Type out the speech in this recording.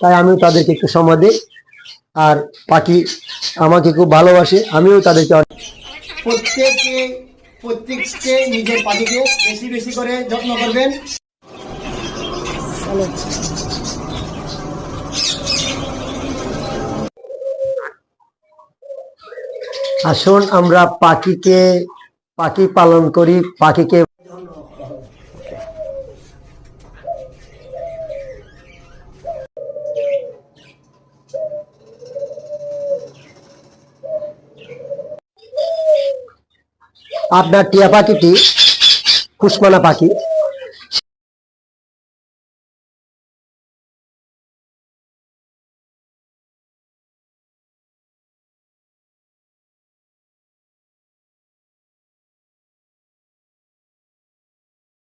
তাই আমিও তাদেরকে একটু সময় দিই। আর পাখি আমাকে খুব ভালোবাসে আমিও তাদেরকে অনেক- প্রত্যেকে প্রত্যেককে নিজের পাখিকে বেশি বেশি করে যত্ন করবেন। আসুন আমরা পাখিকে পাখি পালন করি পাখিকে আপনার টিয়া পাখিটি কুসমানা পাখি